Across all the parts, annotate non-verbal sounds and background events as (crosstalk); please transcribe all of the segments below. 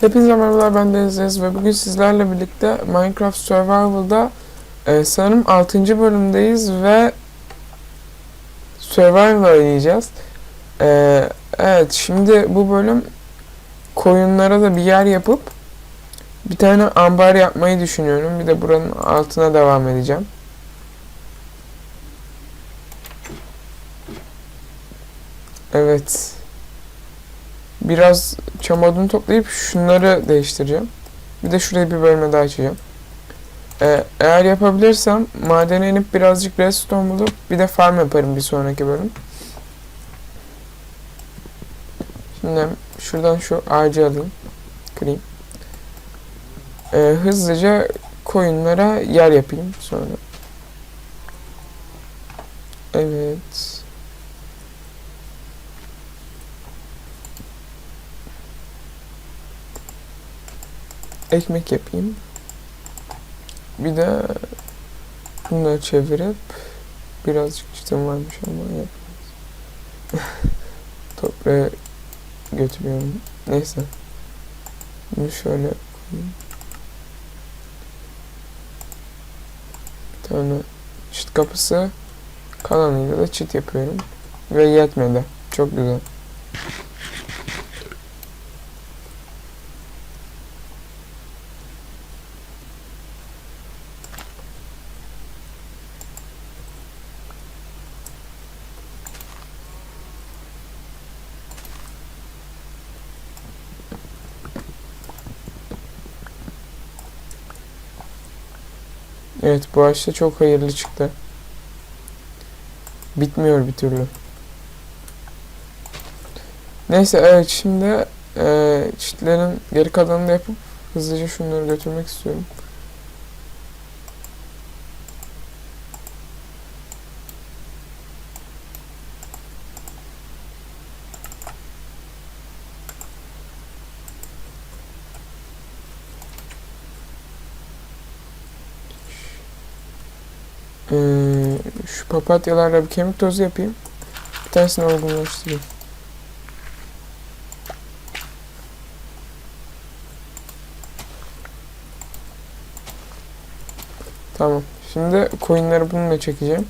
Hepinize merhabalar ben Deniz ve bugün sizlerle birlikte Minecraft Survival'da e, sanırım 6. bölümdeyiz ve Survival oynayacağız. E, evet şimdi bu bölüm koyunlara da bir yer yapıp bir tane ambar yapmayı düşünüyorum. Bir de buranın altına devam edeceğim. Evet. Biraz çam toplayıp şunları değiştireceğim. Bir de şurayı bir bölme daha açacağım. Ee, eğer yapabilirsem madene inip birazcık redstone bulup bir de farm yaparım bir sonraki bölüm. Şimdi şuradan şu ağacı alayım. Kırayım. Ee, hızlıca koyunlara yer yapayım sonra. Evet. Ekmek yapayım. Bir de bunları çevirip birazcık çitim varmış ama yapmaz. (laughs) Toprağa götürüyorum. Neyse. Bunu şöyle koyayım. Bir tane çit kapısı kalanıyla da çit yapıyorum. Ve yetmedi. Çok güzel. Evet bu ağaç da çok hayırlı çıktı. Bitmiyor bir türlü. Neyse evet şimdi e, çitlerin geri kalanını yapıp hızlıca şunları götürmek istiyorum. Ee, şu papatyalarla bir kemik tozu yapayım. Bir tanesini olgunlaştırayım. Tamam. Şimdi koyunları bununla çekeceğim.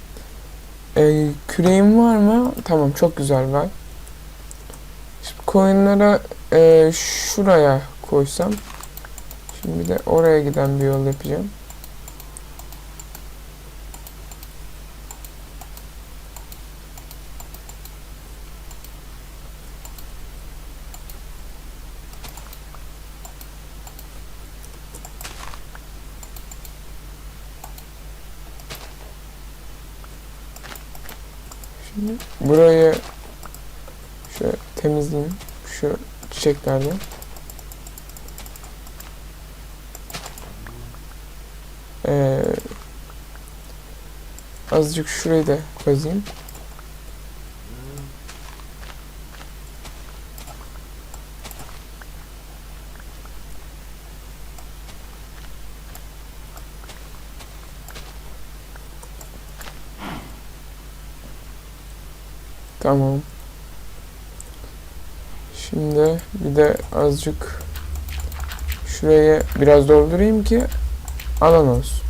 Ee, küreğim var mı? Tamam çok güzel var. Şimdi koyunlara e, şuraya koysam. Şimdi de oraya giden bir yol yapacağım. Şimdi burayı şöyle temizleyeyim. Çiçeklerden. Ee, azıcık şurayı da kazayım. Tamam. Şimdi bir de azıcık şuraya biraz doldurayım ki alan olsun.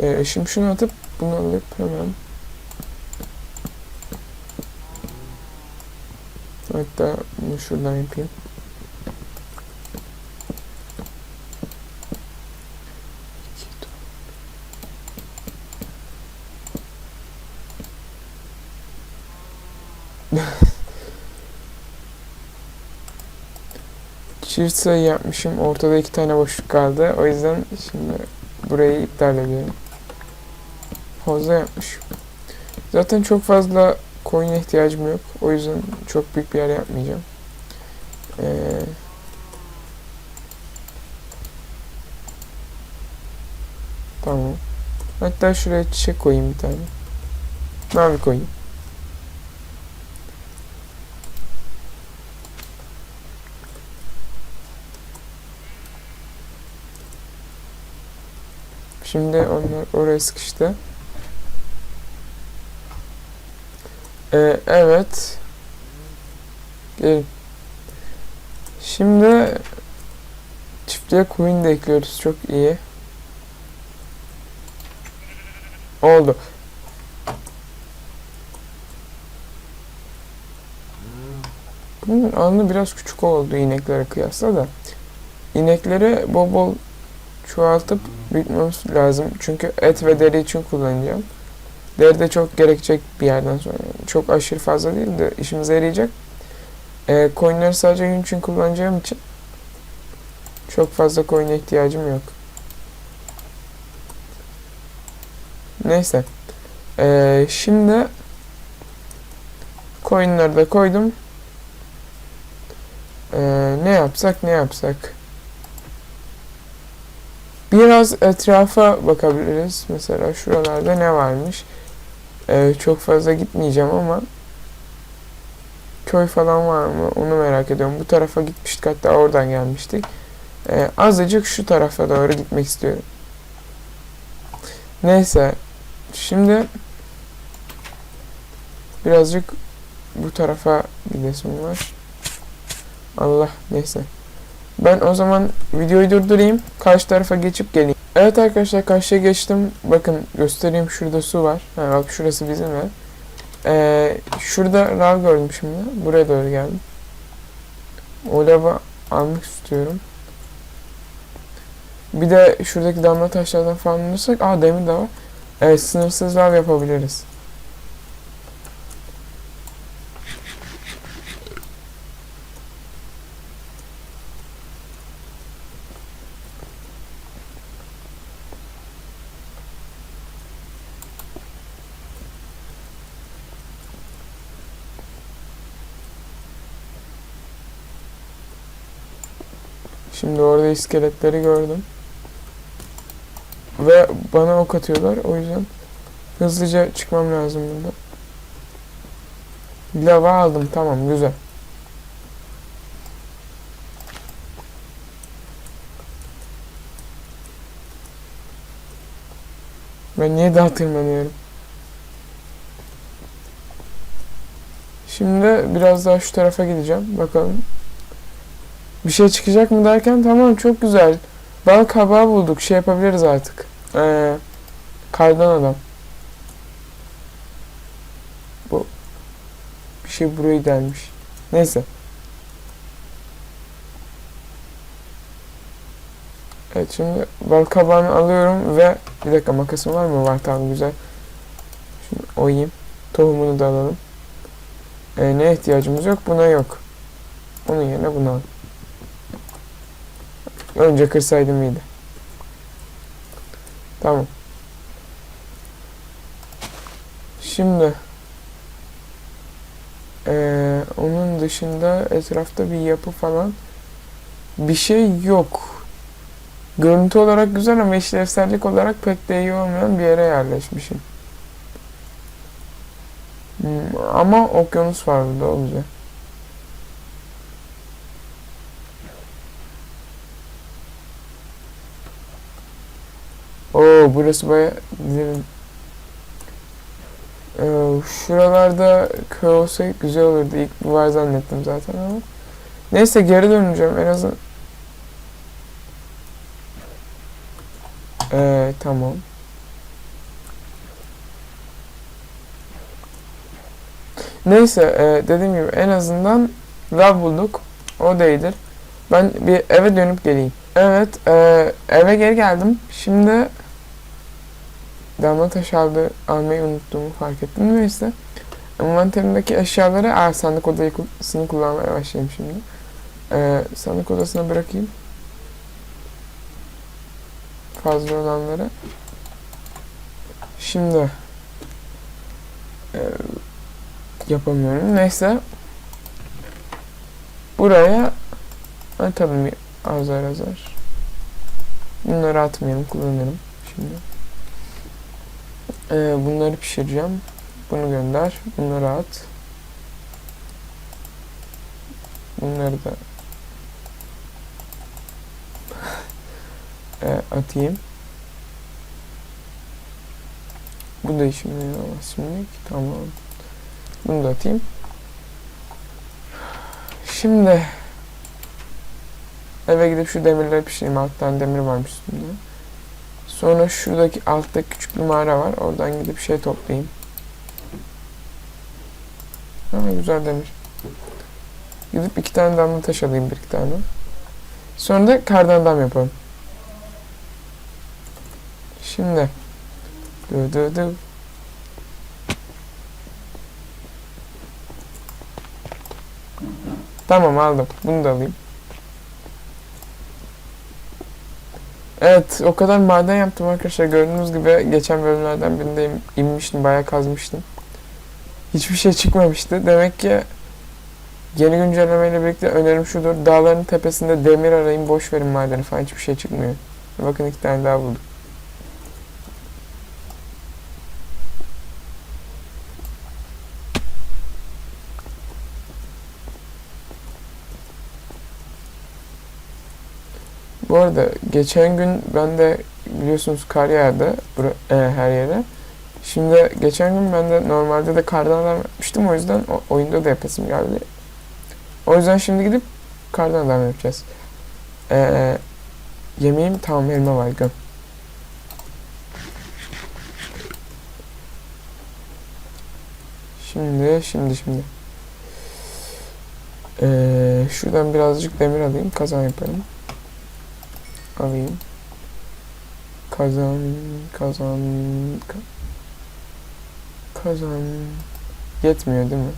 Ee, şimdi şunu atıp bunu alıp hemen hatta bunu şuradan yapayım. (laughs) Çift sayı yapmışım. Ortada iki tane boşluk kaldı. O yüzden şimdi burayı iptal ediyorum. Fazla yapmışım. Zaten çok fazla coin'e ihtiyacım yok. O yüzden çok büyük bir yer yapmayacağım. Ee, tamam. Hatta şuraya çiçek koyayım bir tane. Mavi koyayım. Şimdi onlar oraya sıkıştı. Ee, evet. Gelin. Şimdi çiftliğe koyun da ekliyoruz. Çok iyi. Oldu. Bunun alanı biraz küçük oldu ineklere kıyasla da. İnekleri bol bol çoğaltıp büyütmemiz lazım. Çünkü et ve deri için kullanacağım. Deri de çok gerekecek bir yerden sonra. Çok aşırı fazla değil de işimize yarayacak. Ee, coinleri sadece yün için kullanacağım için çok fazla coin'e ihtiyacım yok. Neyse. Ee, şimdi coinleri de koydum. Ee, ne yapsak ne yapsak. Biraz etrafa bakabiliriz. Mesela şuralarda ne varmış. Ee, çok fazla gitmeyeceğim ama köy falan var mı onu merak ediyorum. Bu tarafa gitmiştik hatta oradan gelmiştik. Ee, azıcık şu tarafa doğru gitmek istiyorum. Neyse. Şimdi birazcık bu tarafa gidesim var. Allah neyse. Ben o zaman videoyu durdurayım. Karşı tarafa geçip geleyim. Evet arkadaşlar karşıya geçtim. Bakın göstereyim şurada su var. Ha, bak şurası bizim ev. Ee, şurada lav gördüm şimdi. Buraya doğru geldim. O lavı almak istiyorum. Bir de şuradaki damla taşlardan falan bulursak, aa demir de var. Evet sınırsız lav yapabiliriz. Şimdi orada iskeletleri gördüm. Ve bana ok atıyorlar. O yüzden hızlıca çıkmam lazım burada. Lava aldım. Tamam güzel. Ben niye daha tırmanıyorum? Şimdi biraz daha şu tarafa gideceğim. Bakalım. Bir şey çıkacak mı derken tamam çok güzel. Bal kabağı bulduk. Şey yapabiliriz artık. Ee, kardan adam. Bu bir şey burayı delmiş. Neyse. Evet şimdi bal kabağını alıyorum ve bir dakika makasım var mı? Var tamam güzel. Şimdi oyayım. Tohumunu da alalım. Ee, ne ihtiyacımız yok? Buna yok. Onun yerine bunu al. Önce kırsaydım iyiydi. Tamam. Şimdi ee, onun dışında etrafta bir yapı falan bir şey yok. Görüntü olarak güzel ama işlevsellik olarak pek de iyi olmayan bir yere yerleşmişim. Hmm, ama okyanus var burada o güzel. Burası baya. Ee, şuralarda köy olsa güzel olurdu. İlk bu var zannettim zaten ama. Neyse geri döneceğim en azından. Ee, tamam. Neyse e, dediğim gibi en azından lav bulduk. O değildir. Ben bir eve dönüp geleyim. Evet e, eve geri geldim. Şimdi damla taş almayı unuttuğumu fark ettim. Neyse. Envanterimdeki eşyaları aa, sandık odasını kullanmaya başlayayım şimdi. Ee, sandık odasına bırakayım. Fazla olanları. Şimdi e, yapamıyorum. Neyse. Buraya atalım azar azar. Bunları atmayalım, kullanırım şimdi. Ee, bunları pişireceğim. Bunu gönder. Bunları at. Bunları da (laughs) e, atayım. Bu da işime yaramaz şimdi. Tamam. Bunu da atayım. Şimdi eve gidip şu demirleri pişireyim. Alttan demir varmış üstünde. Sonra şuradaki altta küçük bir mağara var. Oradan gidip şey toplayayım. Ha, güzel demir. Gidip iki tane damla taş alayım bir iki tane. Sonra da kardan adam yapalım. Şimdi. Dı dı dı. Tamam aldım. Bunu da alayım. Evet o kadar maden yaptım arkadaşlar. Gördüğünüz gibi geçen bölümlerden birinde in- inmiştim. Bayağı kazmıştım. Hiçbir şey çıkmamıştı. Demek ki yeni güncellemeyle birlikte önerim şudur. Dağların tepesinde demir arayın. Boş verin madeni falan. Hiçbir şey çıkmıyor. Bakın iki tane daha buldum. Arada geçen gün ben de biliyorsunuz kar yağdı e, her yere. Şimdi geçen gün ben de normalde de kardan adam yapmıştım o yüzden o, oyunda da yapasım geldi. O yüzden şimdi gidip kardan adam yapacağız. Ee, yemeğim tamam elma var göm. Şimdi şimdi şimdi. Ee, şuradan birazcık demir alayım kazan yaparım alayım. Kazan, kazan, ka- kazan. Yetmiyor değil mi?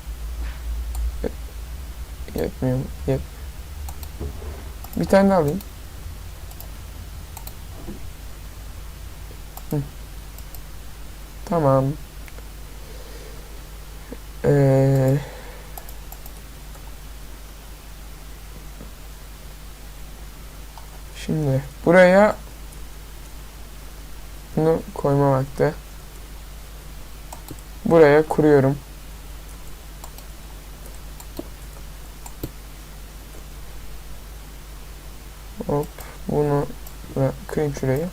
Yet- yetmiyor. Yet. Bir tane daha alayım. Hı. Tamam. Ee, Şimdi buraya bunu koyma vakti. Buraya kuruyorum. Hop bunu da kırayım şurayı.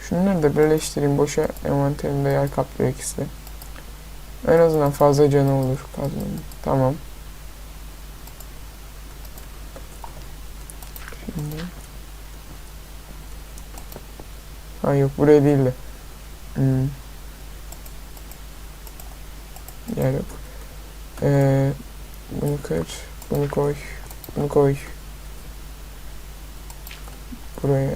Şunları da birleştireyim. Boşa envanterimde yer kaplıyor ikisi. En azından fazla canı olur kazmanın. Tamam. Şimdi Ha yok buraya değil de. Hmm. Yer yok. Ee, bunu kır. Bunu koy. Bunu koy. Buraya.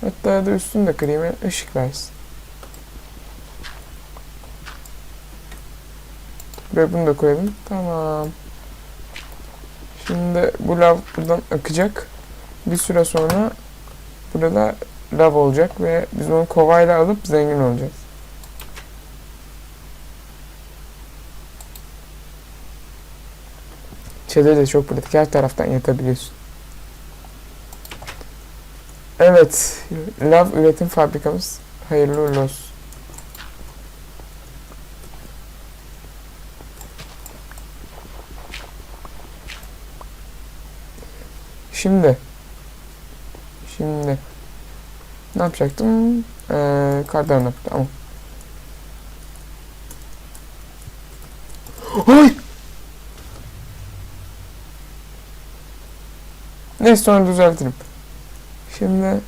Hatta da üstünü de kırayım. ışık versin. Ve bunu da koyalım. Tamam. Şimdi bu lav buradan akacak. Bir süre sonra burada lav olacak ve biz onu kovayla alıp zengin olacağız. Çadır de çok pratik. Her taraftan yatabiliyorsun. Evet. Lav üretim fabrikamız. Hayırlı uğurlu olsun. Şimdi şimdi ne yapacaktım? Ee, kardan nap tamam. Ay! Neyse sonra düzeltirim. Şimdi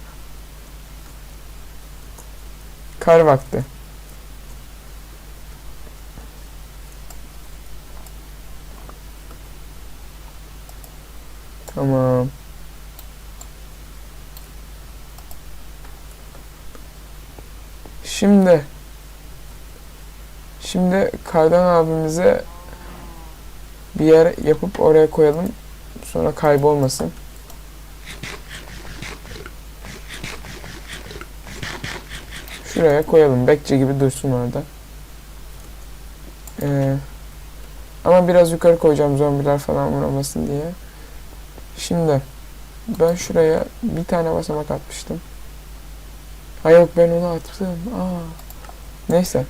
kar vakti. Tamam. Şimdi Şimdi kardan abimize bir yer yapıp oraya koyalım. Sonra kaybolmasın. Şuraya koyalım. Bekçi gibi dursun orada. Ee, ama biraz yukarı koyacağım zombiler falan vuramasın diye. Şimdi ben şuraya bir tane basamak atmıştım. Ha yok ben onu attım. Aa. Neyse.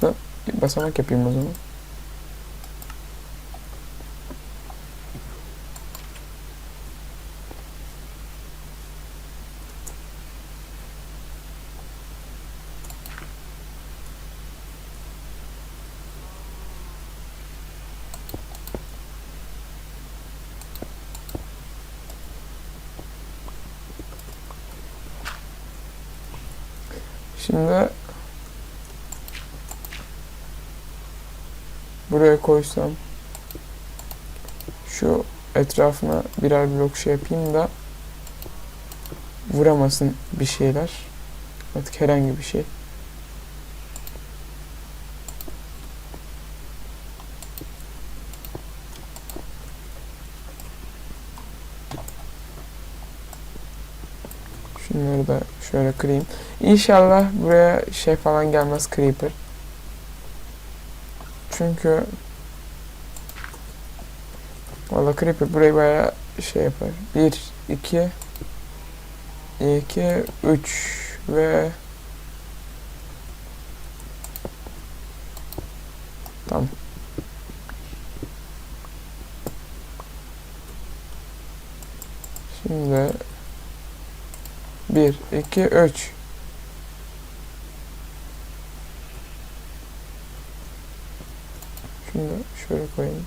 Şurada basamak yapayım o zaman. Şimdi buraya koysam şu etrafına birer blok şey yapayım da vuramasın bir şeyler. Artık herhangi bir şey. Şunları da şöyle kırayım. İnşallah buraya şey falan gelmez creeper. Çünkü Valla creeper burayı bayağı şey yapar. 1, 2 2, 3 ve Tamam. Şimdi 1, 2, 3 Şunu da şöyle koyayım.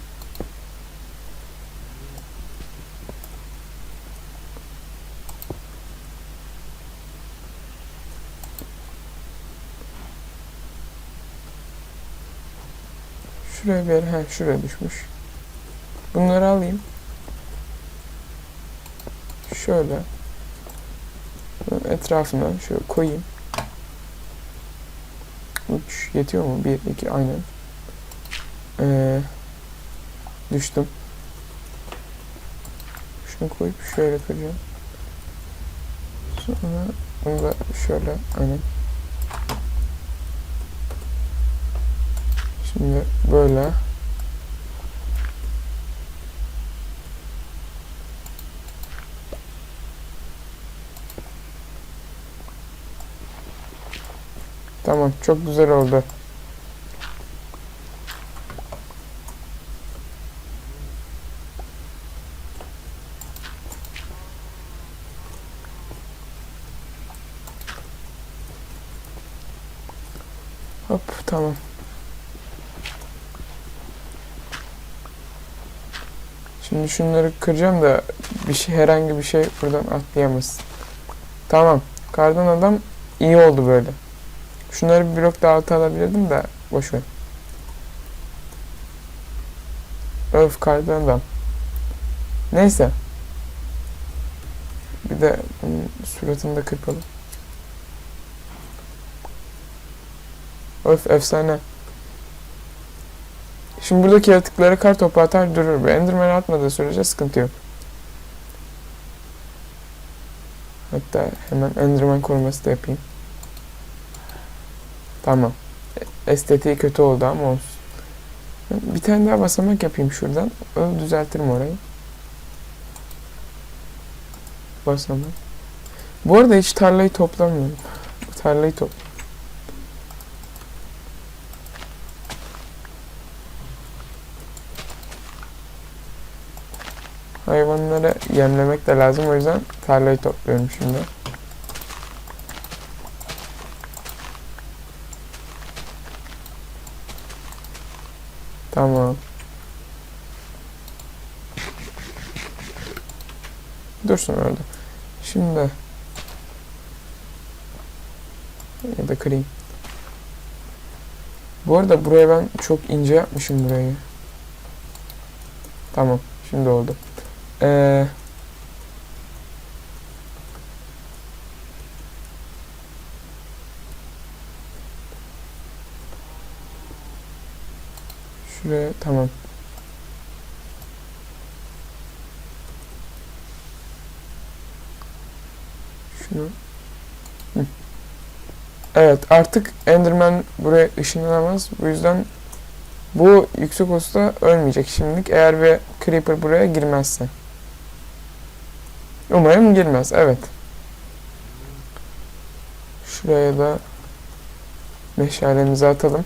Şuraya bir yere, ha şuraya düşmüş. Bunları alayım. Şöyle. Etrafına şöyle koyayım. 3 yetiyor mu? 1, 2 aynen. Ee, düştüm. Şunu koyup şöyle kıracağım. Sonra bunu da şöyle aynen. Şimdi böyle. Tamam, çok güzel oldu. Hop, tamam. Şimdi şunları kıracağım da bir şey herhangi bir şey buradan atlayamaz. Tamam. Kardan adam iyi oldu böyle. Şunları bir blok daha alta alabilirdim de boş ver. Öf kardan adam. Neyse. Bir de suratını da kırpalım. Öf efsane. Şimdi buradaki yaratıkları kar topu atar durur. Bu Enderman atmadığı sürece sıkıntı yok. Hatta hemen Enderman koruması da yapayım. Tamam. Estetiği kötü oldu ama olsun. Bir tane daha basamak yapayım şuradan. Öyle düzeltirim orayı. Basamak. Bu arada hiç tarlayı toplamıyorum. Tarlayı top. Hayvanları yemlemek de lazım. O yüzden tarlayı topluyorum şimdi. Tamam. Dursun orada. Şimdi ya da kırayım. Bu arada buraya ben çok ince yapmışım burayı. Tamam. Şimdi oldu. Ee, şuraya tamam. Şunu. Hı. Evet artık Enderman buraya ışınlanamaz. Bu yüzden bu yüksek usta ölmeyecek şimdilik eğer bir Creeper buraya girmezse. Umarım girmez. Evet. Şuraya da meşalemizi atalım.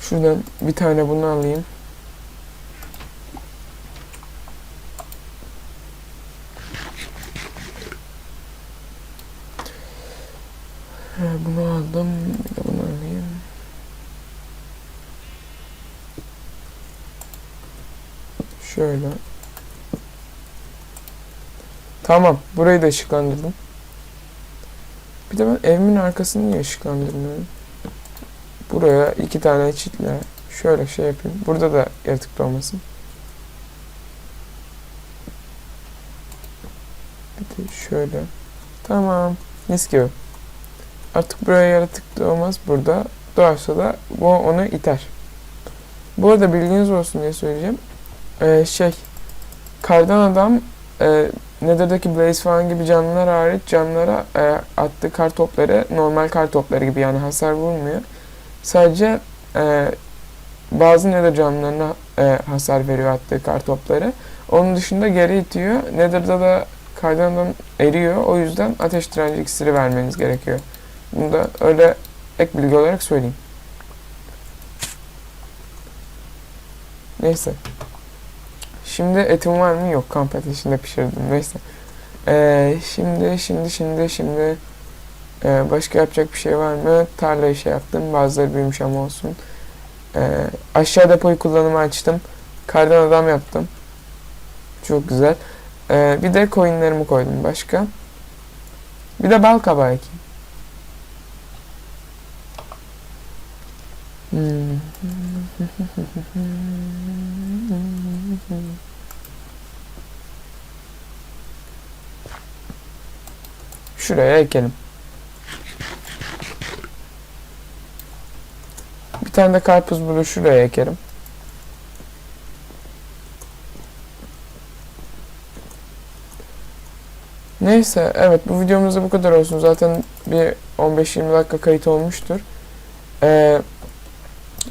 Şuradan bir tane bunu alayım. Ha, Bunu aldım. Bir de bunu alayım. Şöyle. Tamam. Burayı da ışıklandırdım. Bir de ben evimin arkasını niye ışıklandırmıyorum? Buraya iki tane çitle şöyle şey yapayım. Burada da yaratık doğmasın. Bir de şöyle. Tamam. Mis gibi. Artık buraya yaratık doğmaz burada. Doğarsa da bu onu iter. Bu arada bilginiz olsun diye söyleyeceğim. Ee, şey kardan adam e, Nether'daki Blaze falan gibi canlılar hariç canlılara e, attığı kar topları normal kar topları gibi yani hasar vurmuyor. Sadece e, bazı Nether canlılarına e, hasar veriyor attığı kar topları. Onun dışında geri itiyor. Nether'da da kardan adam eriyor. O yüzden ateş direnci iksiri vermeniz gerekiyor. Bunu da öyle ek bilgi olarak söyleyeyim. Neyse. Şimdi etim var mı? Yok. Kamp ateşinde pişirdim. Neyse. Ee, şimdi, şimdi, şimdi, şimdi ee, başka yapacak bir şey var mı? Tarlayı şey yaptım. Bazıları büyümüş ama olsun. Ee, aşağı depoyu kullanımı açtım. Kardan adam yaptım. Çok güzel. Ee, bir de coinlerimi koydum başka. Bir de bal kabağı ekeyim. Hmm. (laughs) Şuraya ekelim. Bir tane de karpuz bunu şuraya ekerim. Neyse evet bu videomuzda bu kadar olsun. Zaten bir 15-20 dakika kayıt olmuştur. Ee,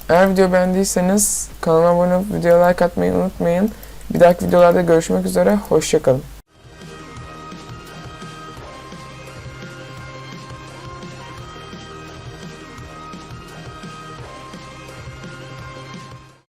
eğer video beğendiyseniz kanalıma abone olup videoya like atmayı unutmayın. Bir dahaki videolarda görüşmek üzere. Hoşçakalın.